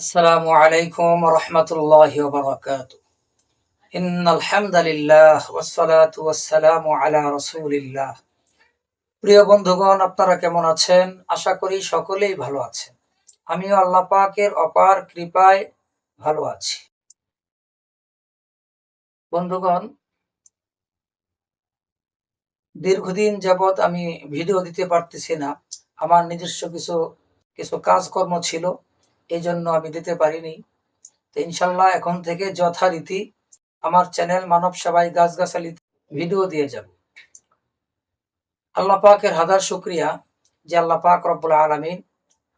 আসসালামু আলাইকুম রহমতুল্লাহি ওবরাকাত ইন আলহামদুলিল্লাহ ওয়াসসালাতু ওয়াসসালামু আলা রাসূলিল্লাহ। প্রিয় বন্ধুগণ, আপনারা কেমন আছেন? আশা করি সকলেই ভালো আছেন। আমিও আল্লাহ পাকের অপার কৃপায় ভালো আছি। বন্ধুগণ, দীর্ঘদিন যাবৎ আমি ভিডিও দিতে পারতেছি না। আমার নিজস্ব কিছু কিছু কাজকর্ম ছিল। এই জন্য আমি দিতে পারিনি। তো ইনশাল্লাহ এখন থেকে যথারীতি আমার চ্যানেল মানব সেবাই গাছগাছালি ভিডিও দিয়ে যাব। আল্লাহ পাকের হাজার শুক্রিয়া যে আল্লাহ পাক রব্বুল আলমিন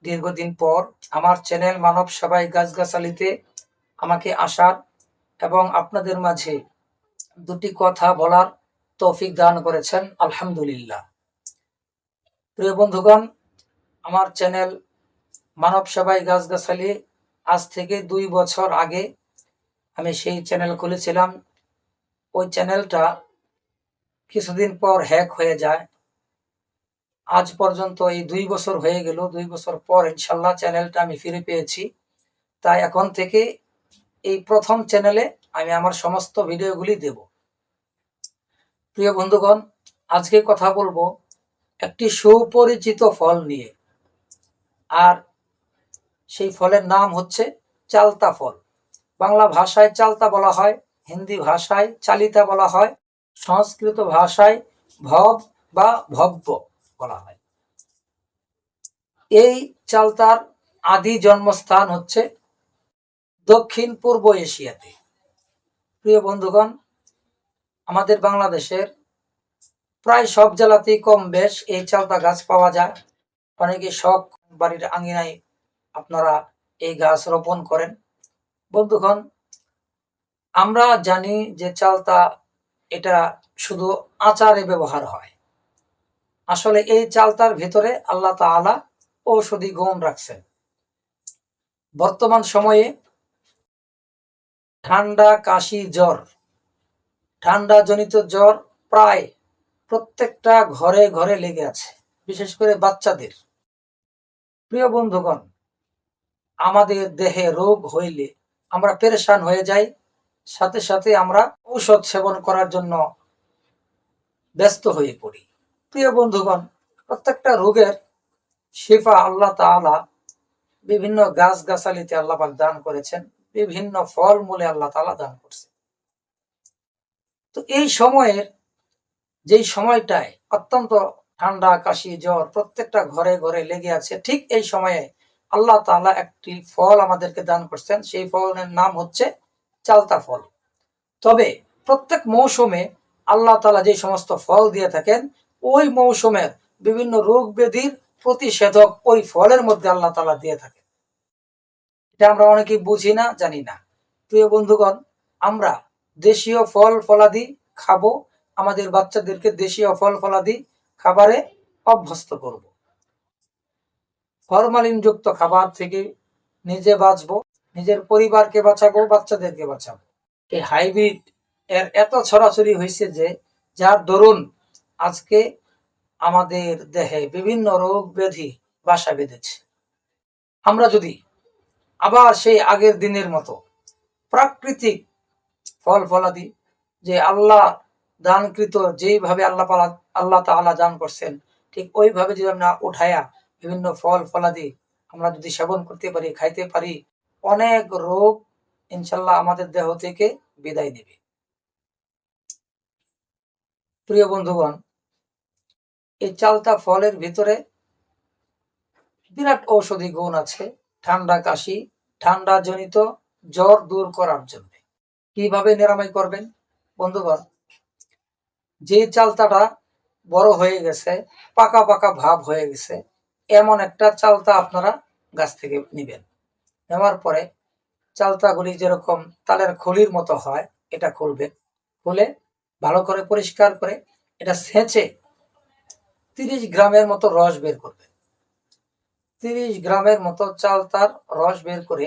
দীর্ঘদিন পর আমার চ্যানেল মানব সেবাই গাছগাছালিতে আমাকে আসার এবং আপনাদের মাঝে দুটি কথা বলার তৌফিক দান করেছেন। আলহামদুলিল্লাহ। প্রিয় বন্ধুগণ, আমার চ্যানেল মানব সেবাই গাছগাছালি। আজ থেকে দুই বছর আগে আমি সেই চ্যানেল খুলেছিলাম। ওই চ্যানেলটা কিছুদিন পর হ্যাক হয়ে যায়। আজ পর্যন্ত এই দুই বছর হয়ে গেল, দুই বছর পর ইনশাল্লাহ চ্যানেলটা আমি ফিরে পেয়েছি। তাই এখন থেকে এই প্রথম চ্যানেলে আমি আমার সমস্ত ভিডিওগুলি দেব। প্রিয় বন্ধুগণ, আজকে কথা বলব একটি সুপরিচিত ফল নিয়ে। আর সেই ফলের নাম হচ্ছে চালতা ফল। বাংলা ভাষায় চালতা বলা হয়, হিন্দি ভাষায় চালিতা বলা হয়, সংস্কৃত ভাষায় ভব বা ভব্য বলা হয়। এই চালতার আদি জন্মস্থান হচ্ছে দক্ষিণ পূর্ব এশিয়াতে। প্রিয় বন্ধুগণ, আমাদের বাংলাদেশের প্রায় সব জেলাতেই কম বেশ এই চালতা গাছ পাওয়া যায়। অনেকে শখ, বাড়ির আঙিনায় আপনারা এই গাছ রোপণ করেন। বন্ধুগণ, আমরা জানি যে চালতা এটা শুধু আচারে ব্যবহার হয়। আসলে এই চালতার ভিতরে আল্লাহ তাআলা ঔষধি গুণ রাখছেন। বর্তমান সময়ে ঠান্ডা কাশি জ্বর ঠান্ডা জনিত জ্বর প্রায় প্রত্যেকটা ঘরে ঘরে লেগে আছে, বিশেষ করে বাচ্চাদের। প্রিয় বন্ধুগণ আমাদের দেহে রোগ হইলে আমরা পেরেশান হয়ে যাই। সাথে সাথে আমরা ঔষধ সেবন করার জন্য ব্যস্ত হয়ে পড়ি। প্রিয় বন্ধুগণ, প্রত্যেকটা রোগের শিফা আল্লাহ তাআলা বিভিন্ন গাছ গাছালিতে আল্লাহ পাক দান করেছেন। বিভিন্ন ফল মূলে আল্লাহ তাআলা দান করছে তো এই সময়ের যেই সময়টায় অত্যন্ত ঠান্ডা, কাশি, জ্বর প্রত্যেকটা ঘরে ঘরে লেগে আছে, ঠিক এই সময়ে আল্লাহ তালা একটি ফল আমাদেরকে দান করছেন। সেই ফলের নাম হচ্ছে চালতা ফল। তবে প্রত্যেক মৌসুমে আল্লাহ তালা যে সমস্ত ফল দিয়ে থাকেন, ওই মৌসুমের বিভিন্ন রোগ ব্যাধির প্রতিষেধক ওই ফলের মধ্যে আল্লাহ তালা দিয়ে থাকেন। এটা আমরা অনেকেই বুঝি না, জানি না। প্রিয় বন্ধুগণ, আমরা দেশীয় ফল ফলাদি খাব, আমাদের বাচ্চাদেরকে দেশীয় ফল ফলাদি খাবারে অভ্যস্ত করব। ফরমালিন যুক্ত খাবার থেকে নিজে বাঁচবো, নিজের পরিবারকে বাঁচাবো, বাচ্চাদেরকে বাঁচাবো। এই হাইব্রিড এর এত ছড়াছড়ি হয়েছে যে, যার দরুন আজকে আমাদের দেহে বিভিন্ন রোগ ব্যাধি বাসা বেঁধেছে। আমরা যদি আবার সেই আগের দিনের মতো প্রাকৃতিক ফল ফলাদি যে আল্লাহ দানকৃত যেইভাবে আল্লাহ আল্লাহ তাআলা দান করছেন, ঠিক ওইভাবে যদি আমরা উঠায়া বিভিন্ন ফল ফলাদি আমরা যদি সেবন করতে পারি, খাইতে পারি, অনেক রোগ ইনশাল্লাহ আমাদের দেহ থেকে বিদায় নেবে। প্রিয় বন্ধুগণ, এই চালতা ফলের ভিতরে বিরাট ঔষধি গুণ আছে, ঠান্ডা কাশি, ঠান্ডা জনিত জ্বর দূর করার জন্য। কীভাবে নিরাময় করবেন? বন্ধুগণ, যে চালতাটা বড় হয়ে গেছে, পাকা পাকা ভাব হয়ে গেছে এমন একটা চালতা আপনারা গাছ থেকে নেবেন। নেওয়ার পরে চালতাগুলি যেরকম তালের খলির মতো হয়, এটা খুলবেন। খুলে ভালো করে পরিষ্কার করে এটা ছেঁচে তিরিশ গ্রামের মতো রস বের করবেন। তিরিশ গ্রামের মতো চালতার রস বের করে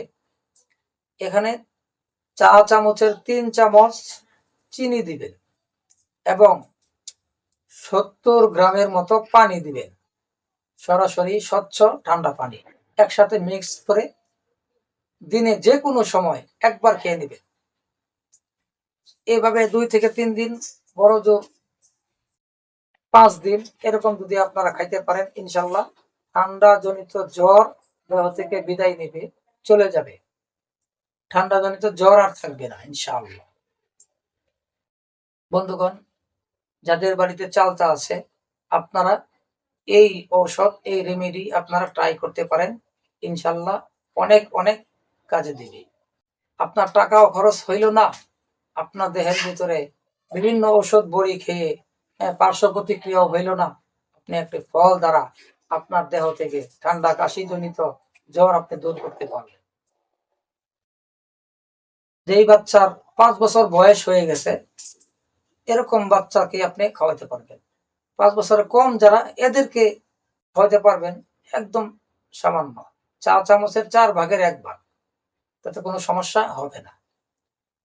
এখানে চা চামচের তিন চামচ চিনি দিবেন এবং সত্তর গ্রামের মতো পানি দিবেন। সরাসরি স্বচ্ছ ঠান্ডা পানি একসাথে মিক্স করে দিনে যে কোনো সময় একবার খেয়ে নেবে। এভাবে দুই থেকে তিন দিন বড় জোর পাঁচ দিন এরকম যদি আপনারা খাইতে পারেন, ইনশাল্লাহ ঠান্ডা জনিত জ্বর দেহ থেকে বিদায় নেবে, চলে যাবে। ঠান্ডা জনিত জ্বর আর থাকবে না, ইনশাআল্লাহ। বন্ধুগণ, যাদের বাড়িতে চালতা আছে, আপনারা এই ঔষধ এই রেমেডি আপনারা ট্রাই করতে পারেন। ইনশাল্লাহ অনেক অনেক কাজে দিবে। আপনার টাকাও খরচ হইল না। আপনার দেহের ভিতরে বিভিন্ন ঔষধ বড়ি খেয়ে হ্যাঁ, পার্শ্ব প্রতিক্রিয়াও হইল না। আপনি একটি ফল দ্বারা আপনার দেহ থেকে ঠান্ডা কাশি জনিত জ্বর আপনি দূর করতে পারবেন। যেই বাচ্চার পাঁচ বছর বয়স হয়ে গেছে এরকম বাচ্চাকে আপনি খাওয়াতে পারবেন। পাঁচ বছরের কম যারা এদেরকে খাওয়াতে পারবেন একদম সামান্য। চা চামচের চার ভাগের এক ভাগ। তাতে কোনো সমস্যা হবে না।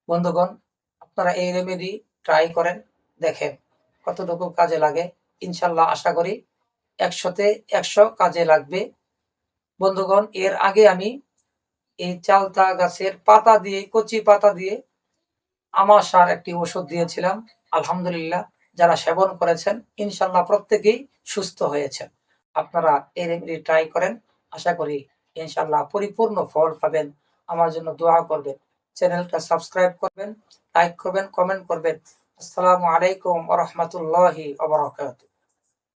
বন্ধুগণ, আপনারা এই রেমেডি ট্রাই করেন, দেখেন কতটুকু কাজে লাগে। ইনশাল্লাহ আশা করি একশোতে একশো কাজে লাগবে। বন্ধুগণ, এর আগে আমি এই চালতা গাছের পাতা দিয়ে, কচি পাতা দিয়ে আমাশার একটি ওষুধ দিয়েছিলাম। আলহামদুলিল্লাহ যারা সেবন করেছেন ইনশাল্লাহ প্রত্যেকেই সুস্থ হয়েছেন। আপনারা এই রেমেডি ট্রাই করেন। আশা করি ইনশাল্লাহ পরিপূর্ণ ফল পাবেন। আমার জন্য দোয়া করবেন। চ্যানেলটা সাবস্ক্রাইব করবেন, লাইক করবেন, কমেন্ট করবেন। আসসালামু আলাইকুম রাহমাতুল্লাহি ওয়া বারাকাতুহু।